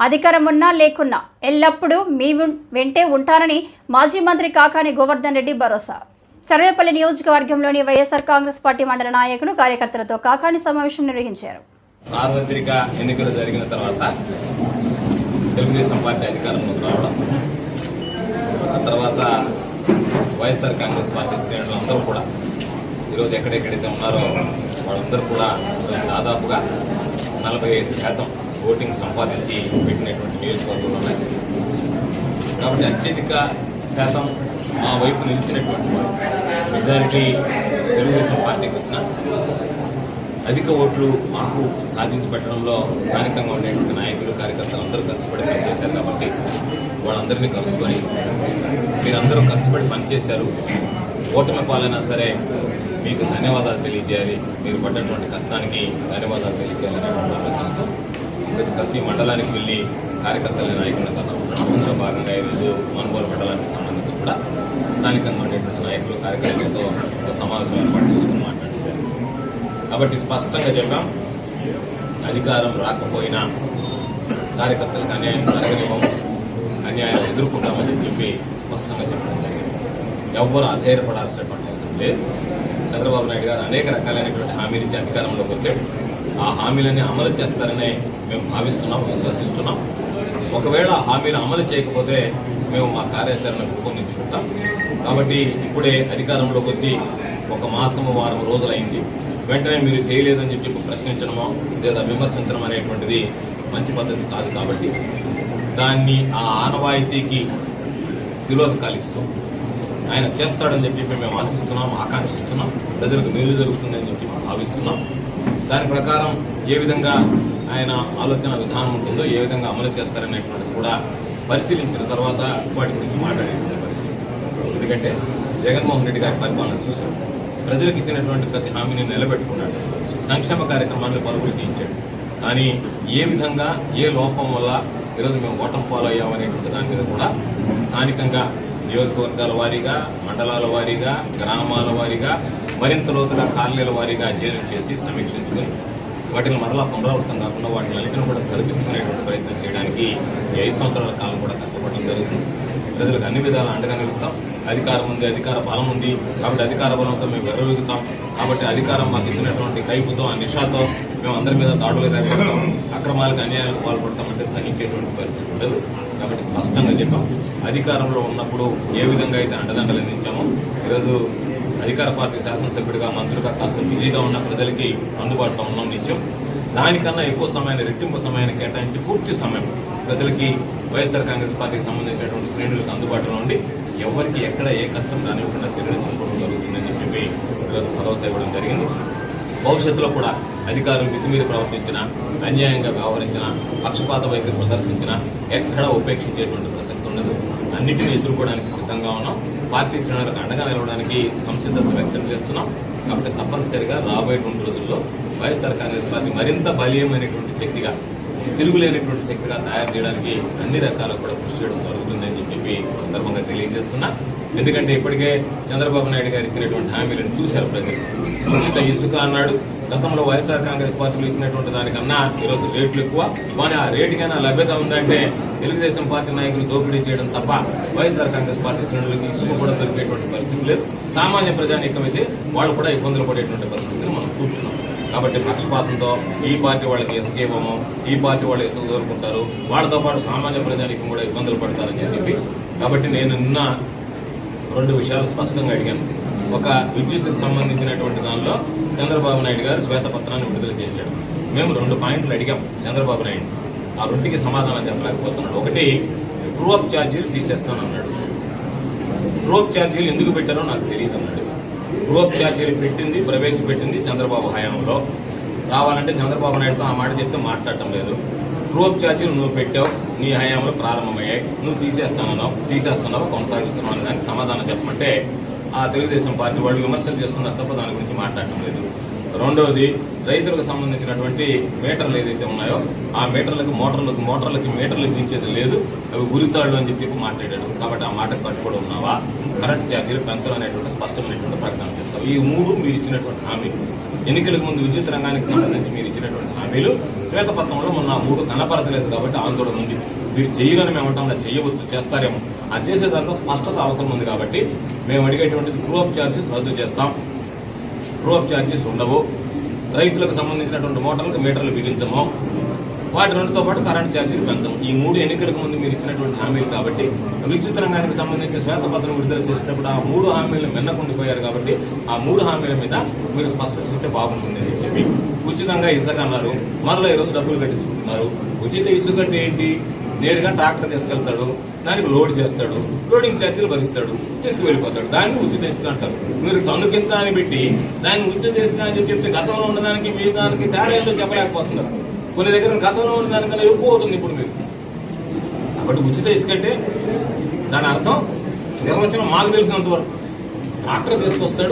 అధికారం ఉన్నా లేకున్నా ఎల్లప్పుడూ మీ వెంటే ఉంటారని మాజీ మంత్రి కాకాని గోవర్ధన్ రెడ్డి భరోసా. సర్వేపల్లి నియోజకవర్గంలోని వైఎస్ఆర్ కాంగ్రెస్ పార్టీ మండల నాయకులు కార్యకర్తలతో కాకాని సమావేశం నిర్వహించారు. సార్వత్రిక ఎన్నికలు జరిగిన తర్వాత తెలుగుదేశం పార్టీ అధికారంలోకి రావడం ఆ తర్వాత వైఎస్ఆర్ కాంగ్రెస్ పార్టీ శ్రేణులు అందరూ కూడా ఈరోజు ఎక్కడెక్కడైతే ఉన్నారో వాళ్ళందరూ కూడా దాదాపుగా నలభై ఐదు శాతం ఓటింగ్ సంపాదించి పెట్టినటువంటి నియోజకవర్గంలో ఉన్నాయి. కాబట్టి అత్యధిక శాతం మా వైపు నిలిచినటువంటి మెజారిటీ తెలుగుదేశం పార్టీకి వచ్చిన అధిక ఓట్లు మాకు సాధించి పెట్టడంలో స్థానికంగా ఉండేటువంటి నాయకులు కార్యకర్తలు అందరూ కష్టపడి పనిచేశారు కాబట్టి వాళ్ళందరినీ కలుసుకొని మీరందరూ కష్టపడి పనిచేశారు. ఓటమి పాలైనా సరే మీకు ధన్యవాదాలు తెలియజేయాలి. మీరు పడ్డటువంటి కష్టానికి ధన్యవాదాలు తెలియజేయాలని ప్రతి ప్రతి మండలానికి వెళ్ళి కార్యకర్తల నాయకులను కలుసుకుంటాం అందులో భాగంగా ఈరోజు మనుగోలు మండలానికి సంబంధించి కూడా స్థానికంగా ఉండేటువంటి నాయకులు కార్యకర్తలతో ఒక సమావేశం ఏర్పాటు చేసుకుని మాట్లాడుతారు కాబట్టి స్పష్టంగా చెప్పాం అధికారం రాకపోయినా కార్యకర్తలకు అన్యాయం జరగనివ్వం అన్యాయం ఎదుర్కొంటామని చెప్పి స్పష్టంగా చెప్పడం జరిగింది. ఎవ్వరూ అధైర్యపడాల్సినటువంటి అవసరం లేదు. చంద్రబాబు నాయుడు గారు అనేక రకాలైనటువంటి హామీలు ఇచ్చి అధికారంలోకి వచ్చాడు. ఆ హామీలన్నీ అమలు చేస్తారని మేము భావిస్తున్నాం విశ్వసిస్తున్నాం. ఒకవేళ ఆ హామీలు అమలు చేయకపోతే మేము మా కార్యాచరణ రూపొందించుకుంటాం. కాబట్టి ఇప్పుడే అధికారంలోకి వచ్చి ఒక మాసము వారం రోజులైంది. వెంటనే మీరు చేయలేదని చెప్పి ప్రశ్నించడమో లేదా విమర్శించడం అనేటువంటిది మంచి పద్ధతి కాదు కాబట్టి దాన్ని ఆ ఆనవాయితీకి తిలోదకాలు ఆయన చేస్తాడని చెప్పి మేము ఆశిస్తున్నాం ఆకాంక్షిస్తున్నాం. ప్రజలకు మేలు జరుగుతుందని చెప్పి భావిస్తున్నాం. దాని ప్రకారం ఏ విధంగా ఆయన ఆలోచన విధానం ఉంటుందో ఏ విధంగా అమలు చేస్తారనేటువంటిది కూడా పరిశీలించిన తర్వాత వాటి గురించి మాట్లాడేది పరిస్థితి. ఎందుకంటే జగన్మోహన్ రెడ్డి గారి పరిపాలన చూశాం. ప్రజలకు ఇచ్చినటువంటి ప్రతి హామీని నిలబెట్టుకున్నాడు. సంక్షేమ కార్యక్రమాలను పరుగులు ఇచ్చాడు కానీ ఏ విధంగా ఏ లోపం వల్ల ఈరోజు మేము ఓటం పాలయ్యామనేటువంటి దాని మీద కూడా స్థానికంగా నియోజకవర్గాల వారీగా మండలాల వారీగా గ్రామాల వారీగా మరింత లోతుగా కాలనీల వారీగా అధ్యయనం చేసి సమీక్షించుకుని వాటిని మరలా పునరావృతం కాకుండా వాటిని అన్నింటిని కూడా సరిదిద్దుకునేటువంటి ప్రయత్నం చేయడానికి ఐదు సంవత్సరాల కాలం కూడా కష్టపడడం జరుగుతుంది. ప్రజలకు అన్ని విధాల అండగా నిలుస్తాం. అధికారం ఉంది అధికార బలం ఉంది. కాబట్టి అధికార బలంతో మేము వెర్రవెగుతాం. కాబట్టి అధికారం మాకు ఇచ్చినటువంటి కైపుతో ఆ నిషాతో మేము అందరి మీద దాడులు ఏర్పడతాం అక్రమాలకు అన్యాయాలకు పాల్పడతామంటే సహించేటువంటి పరిస్థితి ఉండదు. కాబట్టి స్పష్టంగా చెప్పాం. అధికారంలో ఉన్నప్పుడు ఏ విధంగా అయితే అండదండలు అందించామో ఈరోజు అధికార పార్టీ శాసనసభ్యుడిగా మంత్రులుగా కాస్త బిజీగా ఉన్న ప్రజలకి అందుబాటులో ఉన్నాం నిత్యం. దానికన్నా ఎక్కువ సమయాన్ని రెట్టింపు సమయాన్ని కేటాయించి పూర్తి సమయం ప్రజలకి వైఎస్ఆర్ కాంగ్రెస్ పార్టీకి సంబంధించినటువంటి శ్రేణులకు అందుబాటులో ఉండి ఎవరికి ఎక్కడ ఏ కష్టం రానివ్వకుండా చర్యలు తీసుకోవడం జరుగుతుందని చెప్పి భరోసా ఇవ్వడం జరిగింది. భవిష్యత్తులో కూడా అధికారులు మితిమీరి ప్రవర్తించిన అన్యాయంగా వ్యవహరించిన పక్షపాత వైఖరి ప్రదర్శించిన ఎక్కడ ఉపేక్షించేటువంటి ప్రసక్తి ఉండదు. అన్నిటిని ఎదుర్కోవడానికి సిద్ధంగా ఉన్నాం. పార్టీ శ్రేణులకు అండగా నిలవడానికి సంసిద్ధత వ్యక్తం చేస్తున్నాం. కాబట్టి తప్పనిసరిగా రాబోయేటువంటి రోజుల్లో వైఎస్ఆర్ కాంగ్రెస్ పార్టీ మరింత బలీయమైనటువంటి శక్తిగా తిరుగులేనటువంటి శక్తిగా తయారు చేయడానికి అన్ని రకాల కూడా కృషి చేయడం జరుగుతుందని చెప్పి సందర్భంగా తెలియజేస్తున్నా. ఎందుకంటే ఇప్పటికే చంద్రబాబు నాయుడు గారు ఇచ్చినటువంటి హామీలను చూశారు ప్రజలు. ఇట్లా ఇసుక అన్నాడు గతంలో వైఎస్ఆర్ కాంగ్రెస్ పార్టీలు ఇచ్చినటువంటి దానికన్నా ఈరోజు రేట్లు ఎక్కువ. కానీ ఆ రేటుకైనా లభ్యత ఉందంటే తెలుగుదేశం పార్టీ నాయకులు దోపిడీ చేయడం తప్ప వైఎస్ఆర్ కాంగ్రెస్ పార్టీ శ్రేణులకి ఇసుక కూడా దొరికేటువంటి పరిస్థితి లేదు. సామాన్య ప్రజానీకమైతే వాళ్ళు కూడా ఇబ్బందులు పడేటువంటి పరిస్థితిని మనం చూస్తున్నాం. కాబట్టి పక్షపాతంతో ఈ పార్టీ వాళ్ళకి ఇసుక ఈ పార్టీ వాళ్ళు ఇసుక దొరుకుంటారు వాళ్ళతో పాటు సామాన్య ప్రజానీకం కూడా ఇబ్బందులు పడతారని చెప్పి. కాబట్టి నేను నిన్న రెండు విషయాలు స్పష్టంగా అడిగాను ఒక విద్యుత్కు సంబంధించినటువంటి దానిలో చంద్రబాబు నాయుడు గారు శ్వేతపత్రాన్ని విడుదల చేశాడు. మేము రెండు పాయింట్లు అడిగాం చంద్రబాబు నాయుడు. ఆ రెండుకి సమాధానం చెప్పలేకపోతున్నాడు. ఒకటి ట్రూఅప్ ఛార్జీలు తీసేస్తానన్నాడు. ట్రూఅప్ ఛార్జీలు ఎందుకు పెట్టారో నాకు తెలియదు అన్నాడు. ట్రూఅప్ ఛార్జీలు పెట్టింది ప్రవేశపెట్టింది చంద్రబాబు హయాంలో. రావాలంటే చంద్రబాబు నాయుడుతో ఆ మాట చెప్తే మాట్లాడటం లేదు. ట్రూఅప్ ఛార్జీలు నువ్వు పెట్టావు నీ హయాంలో ప్రారంభమయ్యాయి. నువ్వు తీసేస్తానన్నావు తీసేస్తున్నావు కొనసాగిస్తున్నావు అనే దానికి సమాధానం చెప్పమంటే ఆ తెలుగుదేశం పార్టీ వాళ్ళు విమర్శలు చేస్తున్నారు తప్ప దాని గురించి మాట్లాడటం లేదు. రెండవది రైతులకు సంబంధించినటువంటి మీటర్లు ఏదైతే ఉన్నాయో ఆ మీటర్లకు మోటార్లకు మోటార్లకి మీటర్లు దించేది లేదు. అవి గురితాళ్ళు అని చెప్పి మాట్లాడాడు. కాబట్టి ఆ మాటకు కట్టుబడి ఉన్నావా? కరెంట్ ఛార్జీలు పెంచడం అనేటువంటి స్పష్టమైనటువంటి ప్రకటన చేస్తాం ఈ మూడు మీరు ఇచ్చినటువంటి హామీ ఎన్నికలకు ముందు విద్యుత్ రంగానికి సంబంధించి మీరు ఇచ్చినటువంటి హామీలు. శ్వేతపత్రంలో మొన్న మూడు కనపరచలేదు కాబట్టి ఆందోళన ఉంది. మీరు చేయరని మేము అంటాం చేయవచ్చు చేస్తారేమో. ఆ చేసే దాంట్లో స్పష్టత అవసరం ఉంది కాబట్టి మేము అడిగేటువంటి ట్రూ ఛార్జెస్ రద్దు చేస్తాం. ప్రూఫ్ ఛార్జెస్ ఉండవు. రైతులకు సంబంధించినటువంటి మోటార్లకు మీటర్లు బిగించము. వాటి రెండుతో పాటు కరెంట్ ఛార్జీలు పెంచము. ఈ మూడు ఎన్నికలకు ముందు మీరు ఇచ్చినటువంటి హామీలు కాబట్టి విద్యుత్ రంగానికి సంబంధించి శ్వేతపత్రం విడుదల చేసేటప్పుడు ఆ మూడు హామీలను మిన్నకుండిపోయారు కాబట్టి ఆ మూడు హామీల మీద మీరు స్పష్టత చూస్తే బాగుంటుంది అని చెప్పి. ఉచితంగా ఇసుక అన్నారు. మరలా ఈరోజు డబ్బులు కట్టించుకుంటున్నారు. ఉచిత ఇసుక అంటే ఏంటి? నేరుగా ట్రాక్టర్ తీసుకెళ్తాడు దానికి లోడ్ చేస్తాడు లోడింగ్ ఛార్జీలు భరిస్తాడు తీసుకు వెళ్ళిపోతాడు దాన్ని ఉచిత ఇసుక అంటారు. మీరు టన్ను కింద అని పెట్టి దాన్ని ఉచిత ఇసుక అని చెప్పి చెప్తే గతంలో ఉన్నదానికి మీ దానికి తేడా ఏంటో చెప్పలేకపోతున్నారు. కొన్ని దగ్గర గతంలో ఉన్న దానికన్నా ఎక్కువ అవుతుంది ఇప్పుడు మీరు కాబట్టి ఉచిత ఇసుక అంటే దాని అర్థం నిర్వచనం మాకు తెలిసినంత వరకు ట్రాక్టర్ తీసుకొస్తాడు